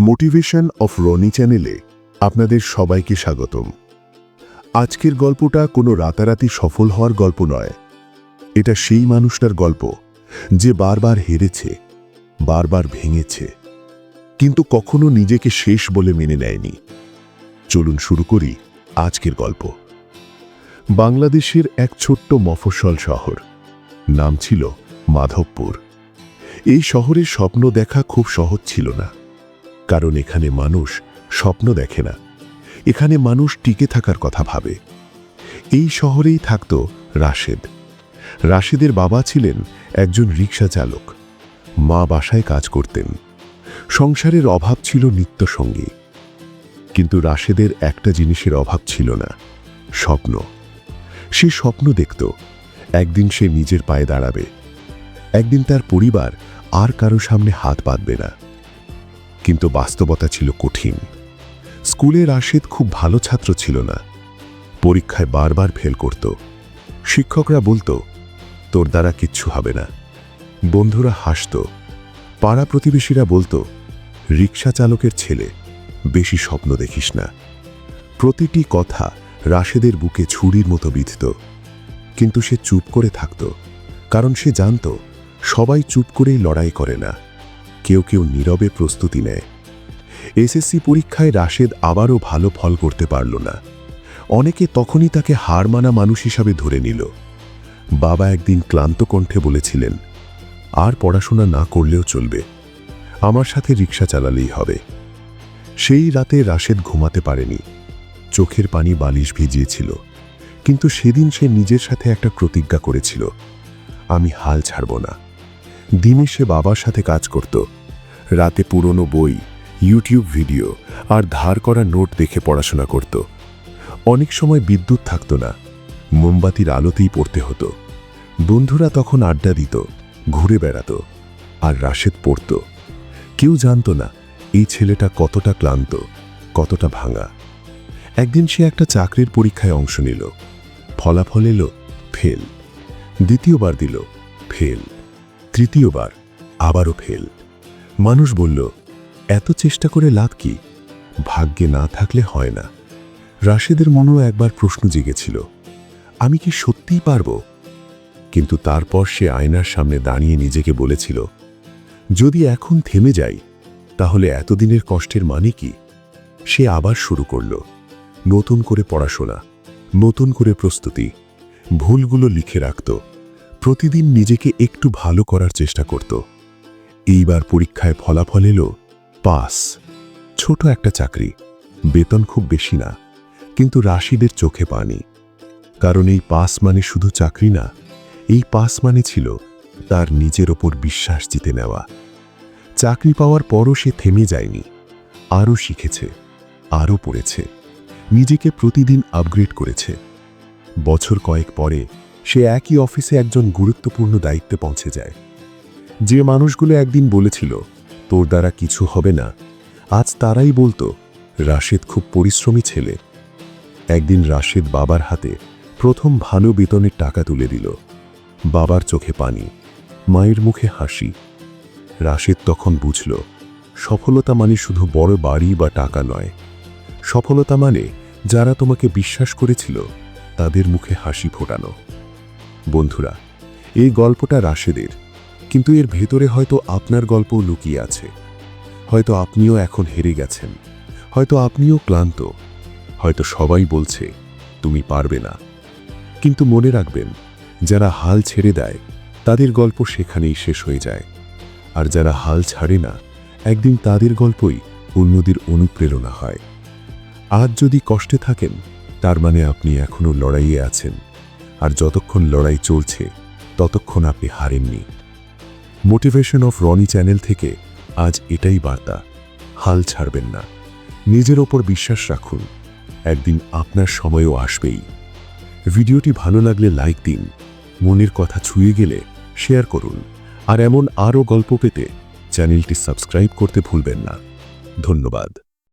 Motivation of Roni চ্যানেলে আপনাদের সবাইকে স্বাগতম। আজকের গল্পটা কোনো রাতারাতি সফল হওয়ার গল্প নয়। এটা সেই মানুষটার গল্প যে বারবার হেরেছে, বারবার ভেঙেছে, কিন্তু কখনো নিজেকে শেষ বলে মেনে নেয়নি। চলুন শুরু করি আজকের গল্প। বাংলাদেশের এক ছোট্ট মফস্বল শহর, নাম ছিল মাধবপুর। এই শহরের স্বপ্ন দেখা খুব সহজ ছিল না। কারণ এখানে মানুষ স্বপ্ন দেখে না। এখানে মানুষ টিকে থাকার কথা ভাবে। এই শহরেই থাকত রাশেদ। রাশেদের বাবা ছিলেন একজন রিক্সা চালক। মা বাসায় কাজ করতেন। সংসারের অভাব ছিল নিত্যসঙ্গী। কিন্তু রাশেদের একটা জিনিসের অভাব ছিল না, স্বপ্ন। সে স্বপ্ন দেখত, একদিন সে নিজের পায়ে দাঁড়াবে। একদিন তার পরিবার আর কারও সামনে হাত পাতবে না। কিন্তু বাস্তবতা ছিল কঠিন। স্কুলে রাশেদ খুব ভালো ছাত্র ছিল না। পরীক্ষায় বারবার ফেল করত। শিক্ষকরা বলতো, তোর দ্বারা কিচ্ছু হবে না। বন্ধুরা হাসত। পাড়া প্রতিবেশীরা বলতো, রিক্সা চালকের ছেলে, বেশি স্বপ্ন দেখিস না। প্রতিটি কথা রাশেদের বুকে ছুরির মতো বিঁধত। কিন্তু সে চুপ করে থাকত, কারণ সে জানত, সবাই চুপ করেই লড়াই করে না। কেউ কেউ নীরবে প্রস্তুতি নেয়। এসএসসি পরীক্ষায় রাশেদ আবারও ভালো ফল করতে পারল না। অনেকে তখনই তাকে হার মানা মানুষ হিসাবে ধরে নিল। বাবা একদিন ক্লান্ত কণ্ঠে বলেছিলেন, আর পড়াশোনা না করলেও চলবে। আমার সাথে রিক্সা চালালেই হবে। সেই রাতে রাশেদ ঘুমাতে পারেনি। চোখের পানি বালিশ ভিজিয়েছিল। কিন্তু সেদিন সে নিজের সাথে একটা প্রতিজ্ঞা করেছিল, আমি হাল ছাড়ব না। দিনে সে বাবার সাথে কাজ করত। রাতে পুরনো বই ইউটিউব ভিডিও আর ধার করা নোট দেখে পড়াশোনা করত। অনেক সময় বিদ্যুৎ থাকত না, মোমবাতির আলোতেই পড়তে হতো। বন্ধুরা তখন আড্ডা দিত, ঘুরে বেড়াতো আর রাশেদ পড়ত। কেউ জানত না এই ছেলেটা কতটা ক্লান্ত, কতটা ভাঙা। একদিন সে একটা চাকরির পরীক্ষায় অংশ নিল। ফলাফল এলো ফেল। দ্বিতীয়বার দিল ফেল। তৃতীয়বার আবারও ফেল। মানুষ বলল, এত চেষ্টা করে লাভ কি? ভাগ্যে না থাকলে হয় না। রাশেদের মনেও একবার প্রশ্ন জেগেছিল, আমি কি সত্যিই পারব? কিন্তু তারপর সে আয়নার সামনে দাঁড়িয়ে নিজেকে বলেছিল, যদি এখন থেমে যাই, তাহলে এতদিনের কষ্টের মানে কি? সে আবার শুরু করল, নতুন করে পড়াশোনা, নতুন করে প্রস্তুতি, ভুলগুলো লিখে রাখত, প্রতিদিন নিজেকে একটু ভালো করার চেষ্টা করত। এইবার পরীক্ষায় ফলাফল এলো পাস। ছোট একটা চাকরি, বেতন খুব বেশি না, কিন্তু রাশিদের চোখে পানি। কারণ এই পাস মানে শুধু চাকরি না, এই পাস মানে ছিল তার নিজের ওপর বিশ্বাস জিতে নেওয়া। চাকরি পাওয়ার পরও সে থেমে যায়নি, আরও শিখেছে, আরও পড়েছে, নিজেকে প্রতিদিন আপগ্রেড করেছে। বছর কয়েক পরে সে একই অফিসে একজন গুরুত্বপূর্ণ দায়িত্বে পৌঁছে যায়। যে মানুষগুলো একদিন বলেছিল, তোর দ্বারা কিছু হবে না। আজ তারাই বলতো, রাশেদ খুব পরিশ্রমী ছেলে। একদিন রাশেদ বাবার হাতে প্রথম ভালো বেতনের টাকা তুলে দিল। বাবার চোখে পানি, মায়ের মুখে হাসি। রাশেদ তখন বুঝল, সফলতা মানে শুধু বড় বাড়ি বা টাকা নয়। সফলতা মানে যারা তোমাকে বিশ্বাস করেছিল, তাদের মুখে হাসি ফোটানো। বন্ধুরা, এই গল্পটা রাশেদের কিন্তু এর ভেতরে হয়তো আপনার গল্প লুকিয়ে আছে। হয়তো আপনিও এখন হেরে গেছেন। হয়তো আপনিও ক্লান্ত। হয়তো সবাই বলছে, তুমি পারবে না। কিন্তু মনে রাখবেন, যারা হাল ছেড়ে দেয়, তাদের গল্প সেখানেই শেষ হয়ে যায়। আর যারা হাল ছাড়ে না, একদিন তাদের গল্পই অন্যদের অনুপ্রেরণা হয়। আজ যদি কষ্টে থাকেন, তার মানে আপনি এখনও লড়াইয়ে আছেন। আর যতক্ষণ লড়াই চলছে, ততক্ষণ আপনি হারেননি। মোটিভেশন অফ রনি চ্যানেল থেকে আজ এটাই বার্তা। হাল ছাড়বেন না। নিজের ওপর বিশ্বাস রাখুন। একদিন আপনার সময়ও আসবেই। ভিডিওটি ভালো লাগলে লাইক দিন। মনের কথা ছুঁয়ে গেলে শেয়ার করুন। আর এমন আরও গল্প পেতে চ্যানেলটি সাবস্ক্রাইব করতে ভুলবেন না। ধন্যবাদ।